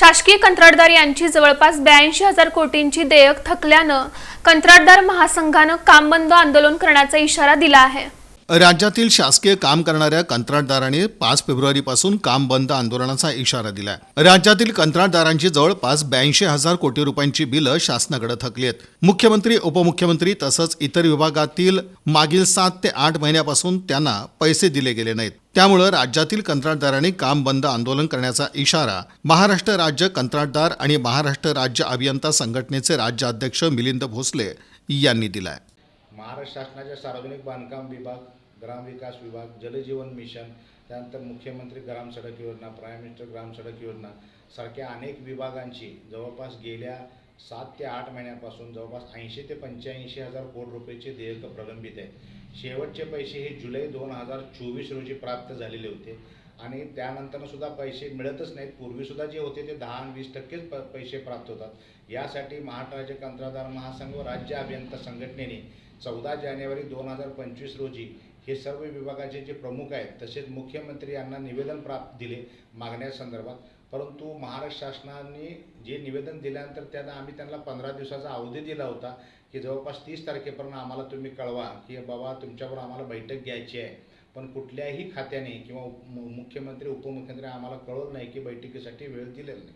शासकीय कंत्राटदार यांची जवळपास ब्याऐंशी हजार कोटींची देयक थकल्यानं कंत्राटदार महासंघानं काम बंद आंदोलन करण्याचा इशारा दिला आहे. राज्यातील शासकीय काम करणाऱ्या कंत्राटदारांनी पाच फेब्रुवारीपासून काम बंद आंदोलनाचा इशारा दिलाय. राज्यातील कंत्राटदारांची जवळपास ब्याऐंशी हजार कोटी रुपयांची बिलं शासनाकडे थकली आहेत. मुख्यमंत्री उपमुख्यमंत्री तसंच इतर विभागातील मागील सात ते आठ महिन्यापासून त्यांना पैसे दिले गेले नाहीत. त्यामुळं राज्यातील कंत्राटदारांनी काम बंद आंदोलन करण्याचा इशारा महाराष्ट्र राज्य कंत्राटदार आणि महाराष्ट्र राज्य अभियंता संघटनेचे राज्य अध्यक्ष मिलिंद भोसले यांनी दिलाय. महाराष्ट्र शासनाच्या सार्वजनिक बांधकाम विभाग ग्रामविकास विभाग जलजीवन मिशन त्यानंतर मुख्यमंत्री ग्राम सडक योजना प्राईम मिनिस्टर ग्राम सडक योजना सारख्या अनेक विभागांची जवळपास गेल्या सात ते आठ महिन्यापासून जवळपास ऐंशी ते पंच्याऐंशी हजार कोटी रुपयाचे देयक प्रलंबित आहे. शेवटचे पैसे हे जुलै दोन हजार चोवीस रोजी प्राप्त झालेले होते. आणि त्यानंतर सुद्धा पैसे मिळतच नाहीत. पूर्वीसुद्धा जे होते ते दहा आणि वीस टक्केच प पैसे प्राप्त होतात. यासाठी महाराष्ट्र राज्य कंत्राटदार महासंघ व राज्य अभियंता संघटनेने चौदा जानेवारी दोन हजार पंचवीस रोजी हे सर्व विभागाचे जे प्रमुख आहेत तसेच मुख्यमंत्री यांना निवेदन प्राप्त दिले मागण्यासंदर्भात परंतु महाराष्ट्र शासनाने जे निवेदन दिल्यानंतर त्यांना आम्ही त्यांना पंधरा दिवसाचा अवधी दिला होता. की जवळपास तीस तारखेपर्यंत आम्हाला तुम्ही कळवा की बाबा तुमच्याबरोबर आम्हाला बैठक घ्यायची आहे. पण कुठल्याही खात्याने किंवा मुख्यमंत्री उपमुख्यमंत्री आम्हाला कळवलं नाही की बैठकीसाठी वेळ दिलेला नाही.